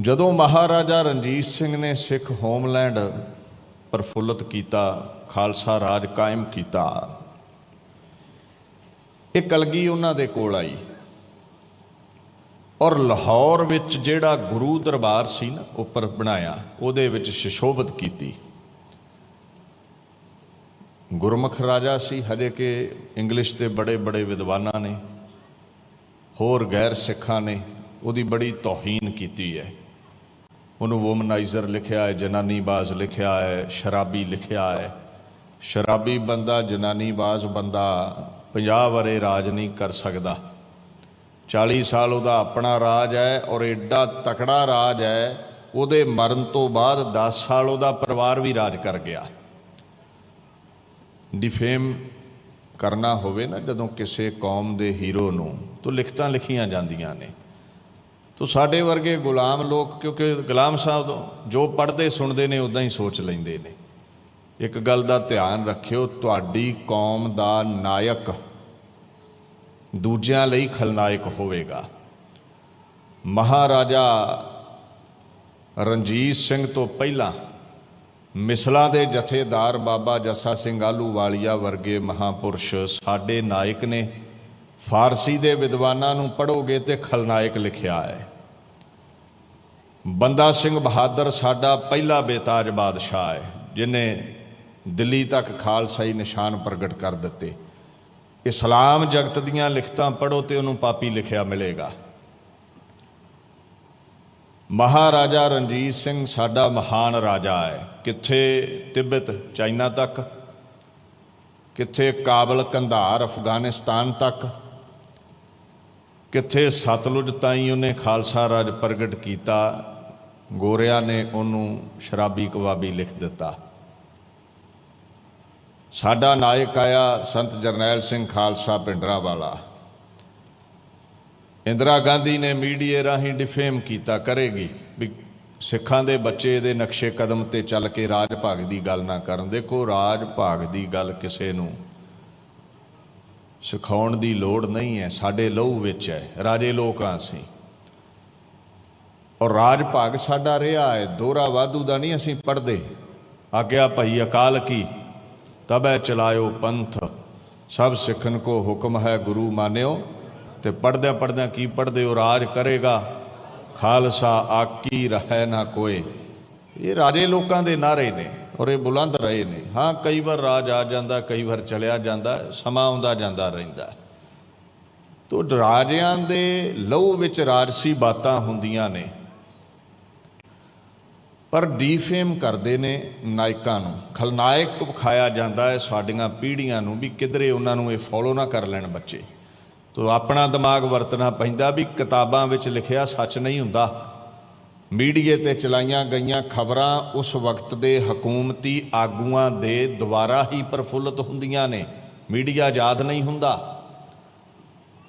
ਜਦੋਂ ਮਹਾਰਾਜਾ ਰਣਜੀਤ ਸਿੰਘ ਨੇ ਸਿੱਖ ਹੋਮਲੈਂਡ ਪ੍ਰਫੁੱਲਤ ਕੀਤਾ, ਖਾਲਸਾ ਰਾਜ ਕਾਇਮ ਕੀਤਾ, ਇਹ ਕਲਗੀ ਉਹਨਾਂ ਦੇ ਕੋਲ ਆਈ। ਔਰ ਲਾਹੌਰ ਵਿੱਚ ਜਿਹੜਾ ਗੁਰੂ ਦਰਬਾਰ ਸੀ ਨਾ ਉੱਪਰ ਬਣਾਇਆ, ਉਹਦੇ ਵਿੱਚ ਸ਼ਿਸ਼ੋਭਤ ਕੀਤੀ। ਗੁਰਮੁਖ ਰਾਜਾ ਸੀ, ਹਜੇ ਕਿ ਇੰਗਲਿਸ਼ ਦੇ ਬੜੇ ਬੜੇ ਵਿਦਵਾਨਾਂ ਨੇ, ਹੋਰ ਗੈਰ ਸਿੱਖਾਂ ਨੇ, ਉਹਦੀ ਬੜੀ ਤੋਹੀਨ ਕੀਤੀ ਹੈ। ਉਹਨੂੰ ਵੂਮਨਾਈਜ਼ਰ ਲਿਖਿਆ ਹੈ ਜਨਾਨੀ ਬਾਜ਼ ਲਿਖਿਆ ਹੈ, ਸ਼ਰਾਬੀ ਲਿਖਿਆ ਹੈ। ਸ਼ਰਾਬੀ ਬੰਦਾ ਜਨਾਨੀ ਬਾਜ਼ ਬੰਦਾ 50 ਵਰੇ ਰਾਜ ਨਹੀਂ ਕਰ ਸਕਦਾ। 40 ਸਾਲ ਉਹਦਾ ਆਪਣਾ ਰਾਜ ਹੈ ਔਰ ਐਡਾ ਤਕੜਾ ਰਾਜ ਹੈ, ਉਹਦੇ ਮਰਨ ਤੋਂ ਬਾਅਦ 10 ਸਾਲ ਉਹਦਾ ਪਰਿਵਾਰ ਵੀ ਰਾਜ ਕਰ ਗਿਆ। ਡਿਫੇਮ ਕਰਨਾ ਹੋਵੇ ਨਾ ਜਦੋਂ ਕਿਸੇ ਕੌਮ ਦੇ ਹੀਰੋ ਨੂੰ, ਤਾਂ ਲਿਖਤਾਂ ਲਿਖੀਆਂ ਜਾਂਦੀਆਂ ਨੇ। ਤੋ ਸਾਡੇ ਵਰਗੇ ਗੁਲਾਮ ਲੋਕ, ਕਿਉਂਕਿ ਗੁਲਾਮ ਸਾਹਿਬ ਤੋਂ ਜੋ ਪੜ੍ਹਦੇ ਸੁਣਦੇ ਨੇ ਉਦਾਂ ਹੀ ਸੋਚ ਲੈਂਦੇ ਨੇ। ਇੱਕ ਗੱਲ ਦਾ ਧਿਆਨ ਰੱਖਿਓ, ਤੁਹਾਡੀ ਕੌਮ ਦਾ ਨਾਇਕ ਦੂਜਿਆਂ ਲਈ ਖਲਨਾਇਕ ਹੋਵੇਗਾ। ਮਹਾਰਾਜਾ ਰਣਜੀਤ ਸਿੰਘ ਤੋਂ ਪਹਿਲਾਂ ਮਿਸਲਾਂ ਦੇ ਜਥੇਦਾਰ ਬਾਬਾ ਜੱਸਾ ਸਿੰਘ ਆਲੂ ਵਾਲੀਆ ਵਰਗੇ ਮਹਾਪੁਰਸ਼ ਸਾਡੇ ਨਾਇਕ ਨੇ। ਫਾਰਸੀ ਦੇ ਵਿਦਵਾਨਾਂ ਨੂੰ ਪੜੋਗੇ ਤੇ ਖਲਨਾਇਕ ਲਿਖਿਆ ਹੈ। ਬੰਦਾ ਸਿੰਘ ਬਹਾਦਰ ਸਾਡਾ ਪਹਿਲਾ ਬੇਤਾਜ ਬਾਦਸ਼ਾਹ ਹੈ, ਜਿਨੇ ਦਿੱਲੀ ਤੱਕ ਖਾਲਸਾਈ ਨਿਸ਼ਾਨ ਪ੍ਰਗਟ ਕਰ ਦਿੱਤੇ। ਇਸਲਾਮ ਜਗਤ ਦੀਆਂ ਲਿਖਤਾਂ ਪੜੋ ਤੇ ਉਹਨੂੰ ਪਾਪੀ ਲਿਖਿਆ ਮਿਲੇਗਾ। ਮਹਾਰਾਜਾ ਰਣਜੀਤ ਸਿੰਘ ਸਾਡਾ ਮਹਾਨ ਰਾਜਾ ਹੈ। ਕਿੱਥੇ ਤਿੱਬਤ, ਚਾਈਨਾ ਤੱਕ? ਕਿੱਥੇ ਕਾਬਲ ਕੰਧਾਰ ਅਫਗਾਨਿਸਤਾਨ ਤੱਕ? ਕਿੱਥੇ ਸਤਲੁਜ ਤਾਈਂ ਉਹਨੇ ਖਾਲਸਾ ਰਾਜ ਪ੍ਰਗਟ ਕੀਤਾ, ਗੋਰਿਆਂ ਨੇ ਉਹਨੂੰ ਸ਼ਰਾਬੀ ਕਵਾਬੀ ਲਿਖ ਦਿੱਤਾ। ਸਾਡਾ ਨਾਇਕ ਆਇਆ ਸੰਤ ਜਰਨੈਲ ਸਿੰਘ ਖਾਲਸਾ ਪਿੰਡਰਾ ਵਾਲਾ। ਇੰਦਰਾ ਗਾਂਧੀ ਨੇ ਮੀਡੀਆ ਰਾਹੀਂ ਡਿਫੇਮ ਕੀਤਾ ਕਰੇਗੀ ਵੀ ਸਿੱਖਾਂ ਦੇ ਬੱਚੇ ਦੇ ਨਕਸ਼ੇ ਕਦਮ ਤੇ ਚੱਲ ਕੇ ਰਾਜ ਭਾਗ ਦੀ ਗੱਲ ਨਾ ਕਰਨ। ਦੇਖੋ, ਰਾਜ ਭਾਗ ਦੀ ਗੱਲ ਕਿਸੇ ਨੂੰ ਸਿਖਾਉਣ ਦੀ ਲੋੜ ਨਹੀਂ ਹੈ, ਸਾਡੇ ਲਹੂ ਵਿੱਚ ਹੈ, ਰਾਜੇ ਲੋਕਾਂ ਅਸੀਂ। ਔਰ ਰਾਜ ਭਾਗ ਸਾਡਾ ਰਿਹਾ ਹੈ ਦੋਰਾ ਵਾਧੂ ਦਾ ਨਹੀਂ ਅਸੀਂ ਪੜਦੇ ਆਗਿਆ ਭਈ ਅਕਾਲ ਕੀ, ਤਬੈ ਚਲਾਇਓ ਪੰਥ। ਸਭ ਸਿੱਖਣ ਕੋ ਹੁਕਮ ਹੈ ਗੁਰੂ ਮਾਨਿਓ, ਤੇ ਪੜਦਿਆਂ ਪੜਦਿਆਂ ਕੀ ਪੜਦੇ ਹੋ, ਰਾਜ ਕਰੇਗਾ। ਖਾਲਸਾ ਆਕੀ ਰਹਿ ਨਾ ਕੋਏ। ਇਹ ਰਾਜੇ ਲੋਕਾਂ ਦੇ ਨਾਰੇ ਨੇ। ਔਰ ਇਹ ਬੁਲੰਦ ਰਹੇ ਨੇ। ਹਾਂ, ਕਈ ਵਾਰ ਰਾਜ ਆ ਜਾਂਦਾ, ਕਈ ਵਾਰ ਚਲਿਆ ਜਾਂਦਾ, ਸਮਾਂ ਆਉਂਦਾ, ਜਾਂਦਾ ਰਹਿੰਦਾ। ਤੋ ਰਾਜਿਆਂ ਦੇ ਲਹੂ ਵਿੱਚ ਰਾਜਸੀ ਬਾਤਾਂ ਹੁੰਦੀਆਂ ਨੇ। ਪਰ ਡੀਫੇਮ ਕਰਦੇ ਨੇ ਨਾਇਕਾਂ ਨੂੰ। ਖਲਨਾਇਕ ਵਿਖਾਇਆ ਜਾਂਦਾ ਹੈ ਸਾਡੀਆਂ ਪੀੜ੍ਹੀਆਂ ਨੂੰ ਵੀ ਕਿਧਰੇ ਉਹਨਾਂ ਨੂੰ ਇਹ ਫੋਲੋ ਨਾ ਕਰ ਲੈਣ ਬੱਚੇ। ਤੋ ਆਪਣਾ ਦਿਮਾਗ ਵਰਤਣਾ ਪੈਂਦਾ ਵੀ ਕਿਤਾਬਾਂ ਵਿੱਚ ਲਿਖਿਆ ਸੱਚ ਨਹੀਂ ਹੁੰਦਾ। ਮੀਡੀਏ ਤੇ ਚਲਾਈਆਂ ਗਈਆਂ ਖਬਰਾਂ ਉਸ ਵਕਤ ਦੇ ਹਕੂਮਤੀ ਆਗੂਆਂ ਦੇ ਦੁਆਰਾ ਹੀ ਪ੍ਰਫੁੱਲਤ ਹੁੰਦੀਆਂ ਨੇ। ਮੀਡੀਆ ਆਜ਼ਾਦ ਨਹੀਂ ਹੁੰਦਾ।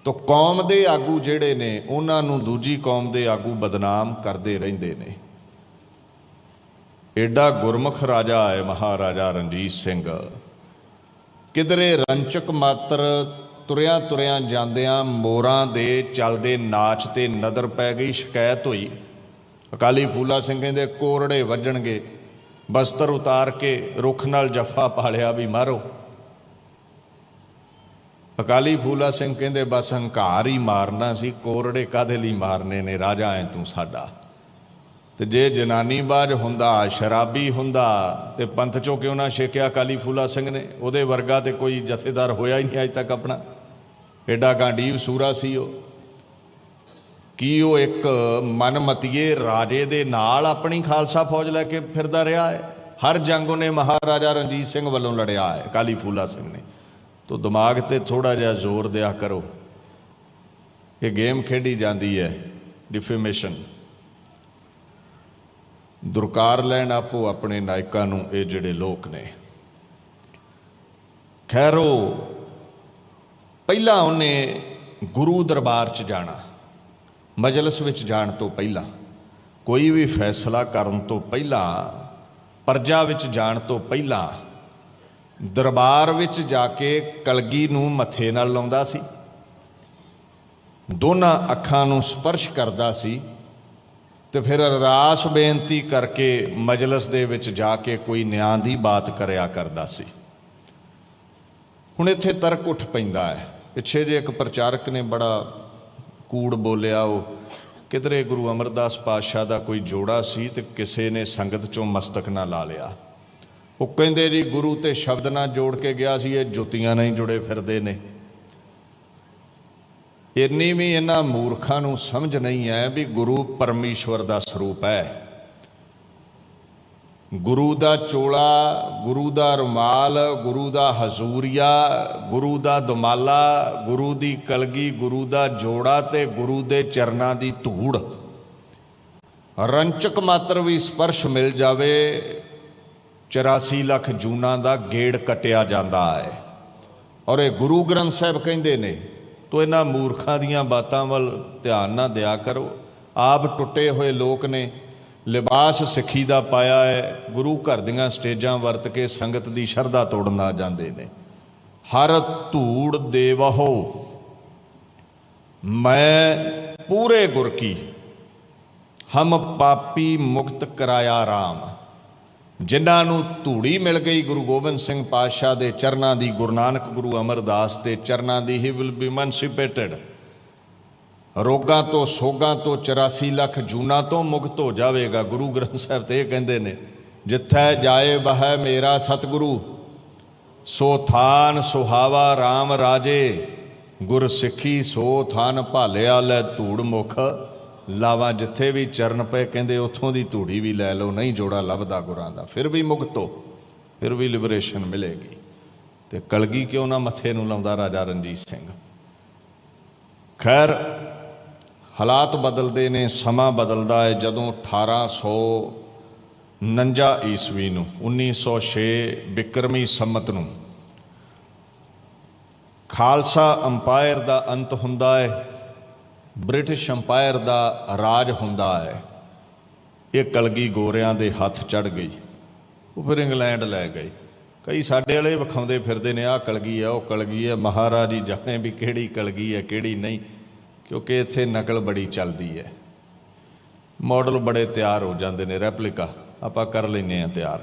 ਤੋ ਕੌਮ ਦੇ ਆਗੂ ਜਿਹੜੇ ਨੇ, ਉਹਨਾਂ ਨੂੰ ਦੂਜੀ ਕੌਮ ਦੇ ਆਗੂ ਬਦਨਾਮ ਕਰਦੇ ਰਹਿੰਦੇ ਨੇ। ਐਡਾ ਗੁਰਮੁਖ ਰਾਜਾ ਹੈ ਮਹਾਰਾਜਾ ਰਣਜੀਤ ਸਿੰਘ। ਕਿਧਰੇ ਰੰਚਕ ਮਾਤਰ ਤੁਰਿਆਂ ਤੁਰਿਆਂ ਜਾਂਦਿਆਂ ਮੋਰਾਂ ਦੇ ਚੱਲਦੇ ਨਾਚ ਤੇ ਨਜ਼ਰ ਪੈ ਗਈ, ਸ਼ਿਕਾਇਤ ਹੋਈ। ਅਕਾਲੀ ਫੂਲਾ ਸਿੰਘ ਕਹਿੰਦੇ, ਕੋਰੜੇ ਵੱਜਣਗੇ। ਬਸਤਰ ਉਤਾਰ ਕੇ ਰੁੱਖ ਨਾਲ ਜਫਾ ਪਾਲਿਆ ਵੀ ਮਾਰੋ। ਅਕਾਲੀ ਫੂਲਾ ਸਿੰਘ ਕਹਿੰਦੇ, ਬਸ ਹੰਕਾਰ ਹੀ ਮਾਰਨਾ ਸੀ, ਕੋਰੜੇ ਕਾਦੇ ਲਈ ਮਾਰਨੇ ਨੇ? ਰਾਜਾ, ਐ ਤੂੰ ਸਾਡਾ। ਤੇ ਜੇ ਜਨਾਨੀ ਬਾਜ ਹੁੰਦਾ, ਸ਼ਰਾਬੀ ਹੁੰਦਾ, ਤੇ ਪੰਥ ਚੋਂ ਕਿਉਂ ਨਾ ਛੇਕਿਆ ਕਾਲੀ ਫੂਲਾ ਸਿੰਘ ਨੇ? ਉਹਦੇ ਵਰਗਾ ਤੇ ਕੋਈ ਜਥੇਦਾਰ ਹੋਇਆ ਹੀ ਨਹੀਂ ਅਜ ਤੱਕ ਆਪਣਾ। ਐਡਾ ਗਾਂਡੀਵ ਸੂਰਾ ਸੀ ਉਹ। ਕੀ ਉਹ ਇੱਕ ਮਨਮਤੀਏ ਰਾਜੇ ਦੇ ਨਾਲ ਆਪਣੀ ਖਾਲਸਾ ਫੌਜ ਲੈ ਕੇ ਫਿਰਦਾ ਰਿਹਾ ਹੈ? ਹਰ ਜੰਗ ਉਹਨੇ ਮਹਾਰਾਜਾ ਰਣਜੀਤ ਸਿੰਘ ਵੱਲੋਂ ਲੜਿਆ ਹੈ, ਕਾਲੀ ਫੂਲਾ ਸਿੰਘ ਨੇ। ਤੋ ਦਿਮਾਗ ਤੇ ਥੋੜਾ ਜਿਹਾ ਜ਼ੋਰ ਦਿਆ ਕਰੋ। ਇਹ ਗੇਮ ਖੇਡੀ ਜਾਂਦੀ ਹੈ ਡਿਫੇਮੇਸ਼ਨ ਦੁਰਕਾਰ ਲੈਣ ਆਪੋ ਆਪਣੇ ਨਾਇਕਾਂ ਨੂੰ ਇਹ ਜਿਹੜੇ ਲੋਕ ਨੇ। ਖੈਰੋ, ਪਹਿਲਾਂ ਉਹਨੇ ਗੁਰੂ ਦਰਬਾਰ 'ਚ ਜਾਣਾ। ਮਜਲਿਸ ਵਿੱਚ ਜਾਣ ਤੋਂ ਪਹਿਲਾਂ, ਕੋਈ ਵੀ ਫੈਸਲਾ ਕਰਨ ਤੋਂ ਪਹਿਲਾਂ, ਪਰਜਾ ਵਿੱਚ ਜਾਣ ਤੋਂ ਪਹਿਲਾਂ, ਦਰਬਾਰ ਵਿੱਚ ਜਾ ਕੇ ਕਲਗੀ ਨੂੰ ਮੱਥੇ ਨਾਲ ਲਾਉਂਦਾ ਸੀ। ਦੋਨਾਂ ਅੱਖਾਂ ਨੂੰ ਸਪਰਸ਼ ਕਰਦਾ ਸੀ ਤੇ ਫਿਰ ਅਰਦਾਸ ਬੇਨਤੀ ਕਰਕੇ ਮਜਲਿਸ ਦੇ ਵਿੱਚ ਜਾ ਕੇ ਕੋਈ ਨਿਆਂ ਦੀ ਬਾਤ ਕਰਿਆ ਕਰਦਾ ਸੀ। ਹੁਣ ਇੱਥੇ ਤਰਕ ਉੱਠ ਪੈਂਦਾ ਹੈ। ਪਿੱਛੇ ਜੇ ਇੱਕ ਪ੍ਰਚਾਰਕ ਨੇ ਬੜਾ ਕੂੜ ਬੋਲਿਆ ਉਹ। ਕਿਧਰੇ ਗੁਰੂ ਅਮਰਦਾਸ ਪਾਤਸ਼ਾਹ ਦਾ ਕੋਈ ਜੋੜਾ ਸੀ ਤੇ ਕਿਸੇ ਨੇ ਸੰਗਤ ਚੋਂ ਮਸਤਕ ਨਾ ਲਾ ਲਿਆ। ਉਹ ਕਹਿੰਦੇ ਜੀ, ਗੁਰੂ ਤੇ ਸ਼ਬਦ ਨਾਲ ਜੋੜ ਕੇ ਗਿਆ ਸੀ, ਇਹ ਜੁੱਤੀਆਂ ਨਾਲ ਹੀ ਜੁੜੇ ਫਿਰਦੇ ਨੇ। ਇੰਨੀ ਵੀ ਇਹਨਾਂ ਮੂਰਖਾਂ ਨੂੰ ਸਮਝ ਨਹੀਂ ਹੈ ਵੀ ਗੁਰੂ ਪਰਮੇਸ਼ਵਰ ਦਾ ਸਰੂਪ ਹੈ। ਗੁਰੂ ਦਾ ਚੋਲਾ, ਗੁਰੂ ਦਾ ਰੁਮਾਲ, ਗੁਰੂ ਦਾ ਹਜ਼ੂਰੀਆ, ਗੁਰੂ ਦਾ ਦਮਾਲਾ, ਗੁਰੂ ਦੀ ਕਲਗੀ, ਗੁਰੂ ਦਾ ਜੋੜਾ ਤੇ ਗੁਰੂ ਦੇ ਚਰਨਾਂ ਦੀ ਧੂੜ। ਰੰਚਕ ਮਾਤਰ ਵੀ ਸਪਰਸ਼ ਮਿਲ ਜਾਵੇ 84 ਲੱਖ ਜੂਨਾਂ ਦਾ ਗੇੜ ਕਟਿਆ ਜਾਂਦਾ ਹੈ। ਔਰ ਇਹ ਗੁਰੂ ਗ੍ਰੰਥ ਸਾਹਿਬ ਕਹਿੰਦੇ ਨੇ, ਤੋ ਇਹਨਾਂ ਮੂਰਖਾਂ ਦੀਆਂ ਬਾਤਾਂ ਵੱਲ ਧਿਆਨ ਨਾ ਦਿਆ ਕਰੋ, ਆਪ ਟੁੱਟੇ ਹੋਏ ਲੋਕ ਨੇ ਲਿਬਾਸ ਸਿੱਖੀ ਦਾ ਪਾਇਆ ਹੈ, ਗੁਰੂ ਘਰ ਦੀਆਂ ਸਟੇਜਾਂ ਵਰਤ ਕੇ ਸੰਗਤ ਦੀ ਸ਼ਰਧਾ ਤੋੜਨ ਆ ਜਾਂਦੇ ਨੇ। ਹਰ ਧੂੜ ਦੇਵਹੋ, ਮੈਂ ਪੂਰੇ ਗੁਰ ਕੀ, ਹਮ ਪਾਪੀ ਮੁਕਤ ਕਰਾਇਆ RAM ਜਿਨ੍ਹਾਂ ਨੂੰ ਧੂੜੀ ਮਿਲ ਗਈ ਗੁਰੂ ਗੋਬਿੰਦ ਸਿੰਘ ਪਾਤਸ਼ਾਹ ਦੇ ਚਰਨਾਂ ਦੀ, ਗੁਰੂ ਨਾਨਕ ਗੁਰੂ ਅਮਰਦਾਸ ਦੇ ਚਰਨਾਂ ਦੀ, ਹੀ ਵਿਲ ਬੀ ਐਮਨਸੀਪੇਟਡ ਰੋਗਾਂ ਤੋਂ, ਸੋਗਾਂ ਤੋਂ 84 ਲੱਖ ਜੂਨਾ ਤੋਂ ਮੁਕਤ ਹੋ ਜਾਵੇਗਾ। ਗੁਰੂ ਗ੍ਰੰਥ ਸਾਹਿਬ ਤੇ ਇਹ ਕਹਿੰਦੇ ਨੇ, ਜਿੱਥੈ ਜਾਏ ਬਹਿ ਮੇਰਾ ਸਤਿਗੁਰੂ, ਸੋ ਥਾਨ ਸੁਹਾਵਾ RAM ਰਾਜੇ, ਗੁਰ ਸਿੱਖੀ ਸੋ ਥਾਨ ਭਾਲਿਆ ਲੈ ਧੂੜ ਮੁਖ। ਲਾਵਾ ਜਿੱਥੇ ਵੀ ਚਰਨ ਪਏ, ਕਹਿੰਦੇ ਉੱਥੋਂ ਦੀ ਧੂੜੀ ਵੀ ਲੈ ਲਓ, ਨਹੀਂ ਜੋੜਾ ਲੱਭਦਾ ਗੁਰਾਂ ਦਾ, ਫਿਰ ਵੀ ਮੁਕਤੋ ਫਿਰ ਵੀ ਲਿਬਰੇਸ਼ਨ ਮਿਲੇਗੀ। ਤੇ ਕਲਗੀ ਕਿਉਂ ਨਾ ਮੱਥੇ ਨੂੰ ਲਾਉਂਦਾ ਰਾਜਾ ਰਣਜੀਤ ਸਿੰਘ? ਖੈਰ ਹਾਲਾਤ ਬਦਲਦੇ ਨੇ, ਸਮਾਂ ਬਦਲਦਾ ਹੈ। ਜਦੋਂ 1849 ਈਸਵੀ ਨੂੰ 1906 ਬਿਕਰਮੀ ਸੰਮਤ ਨੂੰ ਖਾਲਸਾ ਅੰਪਾਇਰ ਦਾ ਅੰਤ ਹੁੰਦਾ ਹੈ, ਬ੍ਰਿਟਿਸ਼ ਅੰਪਾਇਰ ਦਾ ਰਾਜ ਹੁੰਦਾ ਹੈ। ਇਹ ਕਲਗੀ ਗੋਰਿਆਂ ਦੇ ਹੱਥ ਚੜ ਗਈ, ਉਹ ਫਿਰ ਇੰਗਲੈਂਡ ਲੈ ਗਏ। ਕਈ ਸਾਡੇ ਵਾਲੇ ਵਿਖਾਉਂਦੇ ਫਿਰਦੇ ਨੇ, ਆਹ ਕਲਗੀ ਆ ਉਹ ਕਲਗੀ ਆ ਮਹਾਰਾਜ ਹੀ ਜਾਣੇ ਵੀ ਕਿਹੜੀ ਕਲਗੀ ਹੈ, ਕਿਹੜੀ ਨਹੀਂ। ਕਿਉਂਕਿ ਇੱਥੇ ਨਕਲ ਬੜੀ ਚੱਲਦੀ ਹੈ। ਮਾਡਲ ਬੜੇ ਤਿਆਰ ਹੋ ਜਾਂਦੇ ਨੇ। ਰੈਪਲੀਕਾ ਆਪਾਂ ਕਰ ਲੈਨੇ ਆ ਤਿਆਰ।